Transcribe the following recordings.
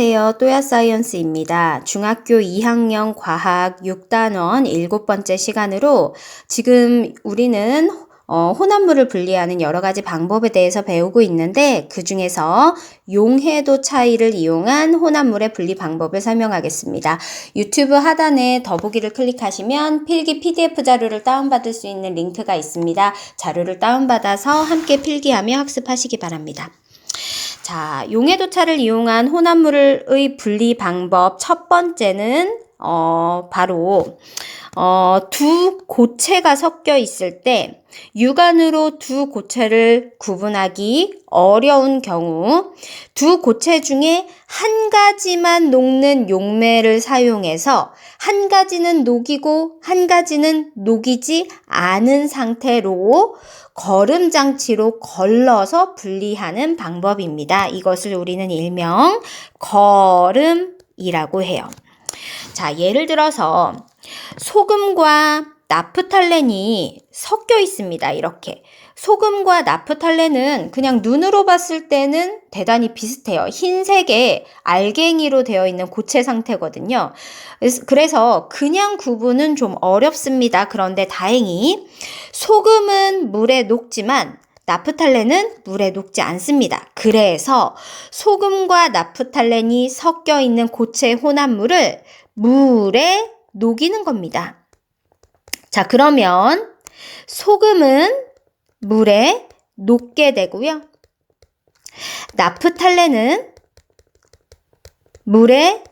안녕하세요. 또야 사이언스입니다. 중학교 2학년 과학 6단원 일곱 번째 시간으로 지금 우리는 어, 혼합물을 분리하는 여러 가지 방법에 대해서 배우고 있는데 그 중에서 용해도 차이를 이용한 혼합물의 분리 방법을 설명하겠습니다. 유튜브 하단에 더보기를 클릭하시면 필기 PDF 자료를 다운받을 수 있는 링크가 있습니다. 자료를 다운받아서 함께 필기하며 학습하시기 바랍니다. 자, 용해도차를 이용한 혼합물의 분리 방법 첫 번째는 어, 바로 어, 두 고체가 섞여 있을 때 육안으로 두 고체를 구분하기 어려운 경우 두 고체 중에 한 가지만 녹는 용매를 사용해서 한 가지는 녹이고 한 가지는 녹이지 않은 상태로 거름 장치로 걸러서 분리하는 방법입니다. 이것을 우리는 일명 거름이라고 해요. 자, 예를 들어서 소금과 나프탈렌이 섞여 있습니다. 이렇게. 소금과 나프탈렌은 그냥 눈으로 봤을 때는 대단히 비슷해요. 흰색의 알갱이로 되어 있는 고체 상태거든요. 그래서 그냥 구분은 좀 어렵습니다. 그런데 다행히 소금은 물에 녹지만 나프탈렌은 물에 녹지 않습니다. 그래서 소금과 나프탈렌이 섞여 있는 고체 혼합물을 물에 녹이는 겁니다. 자, 그러면 소금은 물에 녹게 되고요. 나프탈렌은 물에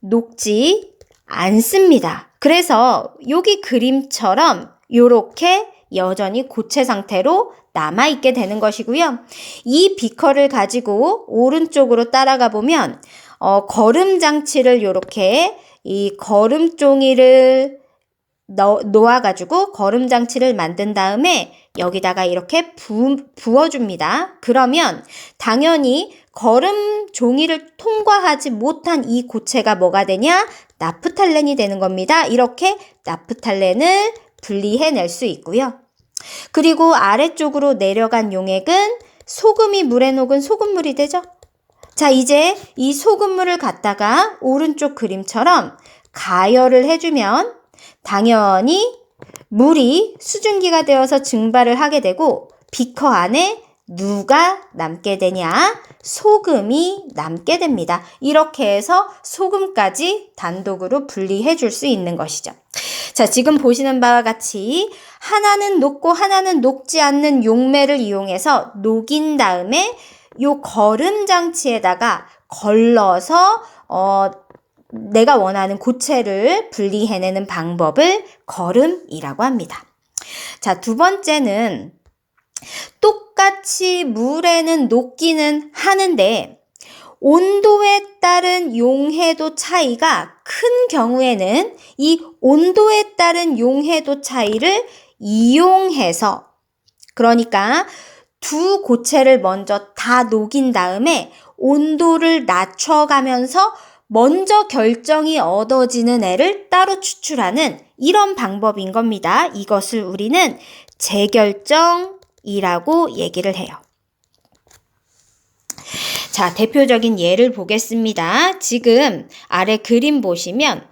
녹지 않습니다. 그래서 여기 그림처럼 이렇게 여전히 고체 상태로 남아있게 되는 것이고요. 이 비커를 가지고 오른쪽으로 따라가 보면 어, 거름 장치를 이렇게 이 거름 종이를 넣, 놓아가지고 거름 장치를 만든 다음에 여기다가 이렇게 부, 부어줍니다. 그러면 당연히 거름 종이를 통과하지 못한 이 고체가 뭐가 되냐? 나프탈렌이 되는 겁니다. 이렇게 나프탈렌을 분리해낼 수 있고요. 그리고 아래쪽으로 내려간 용액은 소금이 물에 녹은 소금물이 되죠. 자, 이제 이 소금물을 갖다가 오른쪽 그림처럼 가열을 해주면 당연히 물이 수증기가 되어서 증발을 하게 되고 비커 안에 누가 남게 되냐? 소금이 남게 됩니다. 이렇게 해서 소금까지 단독으로 분리해 줄 수 있는 것이죠. 자, 지금 보시는 바와 같이 하나는 녹고 하나는 녹지 않는 용매를 이용해서 녹인 다음에 요 거름 장치에다가 걸러서 어 내가 원하는 고체를 분리해내는 방법을 거름이라고 합니다. 자, 두 번째는 똑같이 물에는 녹기는 하는데 온도에 따른 용해도 차이가 큰 경우에는 이 온도에 따른 용해도 차이를 이용해서 그러니까 두 고체를 먼저 다 녹인 다음에 온도를 낮춰가면서 먼저 결정이 얻어지는 애를 따로 추출하는 이런 방법인 겁니다. 이것을 우리는 재결정이라고 얘기를 해요. 자, 대표적인 예를 보겠습니다. 지금 아래 그림 보시면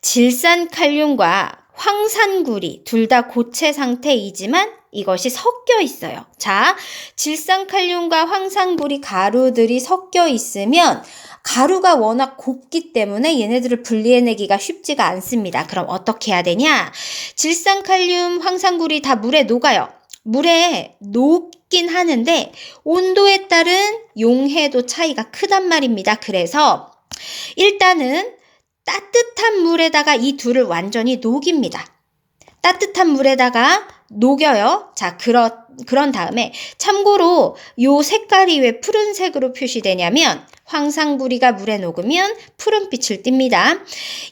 질산칼륨과 황산구리 둘 다 고체 상태이지만 이것이 섞여 있어요. 자, 질산칼륨과 황산구리 가루들이 섞여 있으면 가루가 워낙 곱기 때문에 얘네들을 분리해내기가 쉽지가 않습니다. 그럼 어떻게 해야 되냐? 질산칼륨, 황산구리 다 물에 녹아요. 물에 녹긴 하는데 온도에 따른 용해도 차이가 크단 말입니다. 그래서 일단은 따뜻한 물에다가 이 둘을 완전히 녹입니다. 따뜻한 물에다가 녹여요. 자, 그런, 그런 다음에 참고로 요 색깔이 왜 푸른색으로 표시되냐면 황상구리가 물에 녹으면 푸른빛을 띱니다.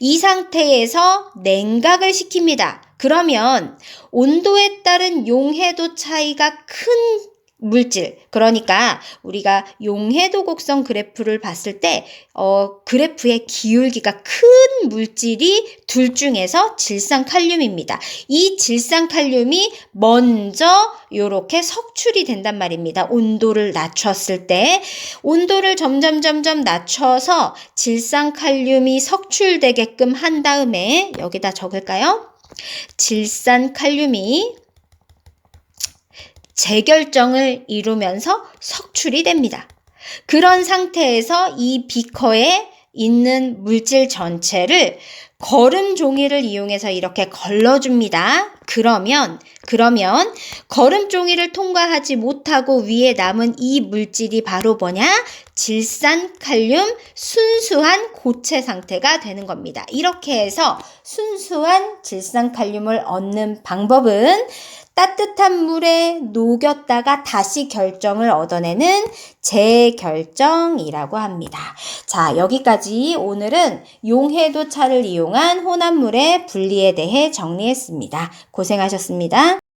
이 상태에서 냉각을 시킵니다. 그러면 온도에 따른 용해도 차이가 큰 물질. 그러니까 우리가 용해도 곡선 그래프를 봤을 때, 어, 그래프의 기울기가 큰 물질이 둘 중에서 질산 칼륨입니다. 이 질산 칼륨이 먼저 이렇게 석출이 된단 말입니다. 온도를 낮췄을 때. 온도를 점점 점점 낮춰서 질산 칼륨이 석출되게끔 한 다음에 여기다 적을까요? 질산 칼륨이 재결정을 이루면서 석출이 됩니다. 그런 상태에서 이 비커에 있는 물질 전체를 거름 종이를 이용해서 이렇게 걸러줍니다. 그러면, 그러면 거름 종이를 통과하지 못하고 위에 남은 이 물질이 바로 뭐냐? 질산 칼륨 순수한 고체 상태가 되는 겁니다. 이렇게 해서 순수한 질산 칼륨을 얻는 방법은 따뜻한 물에 녹였다가 다시 결정을 얻어내는 재결정이라고 합니다. 자, 여기까지 오늘은 용해도 차를 이용한 혼합물의 분리에 대해 정리했습니다. 고생하셨습니다.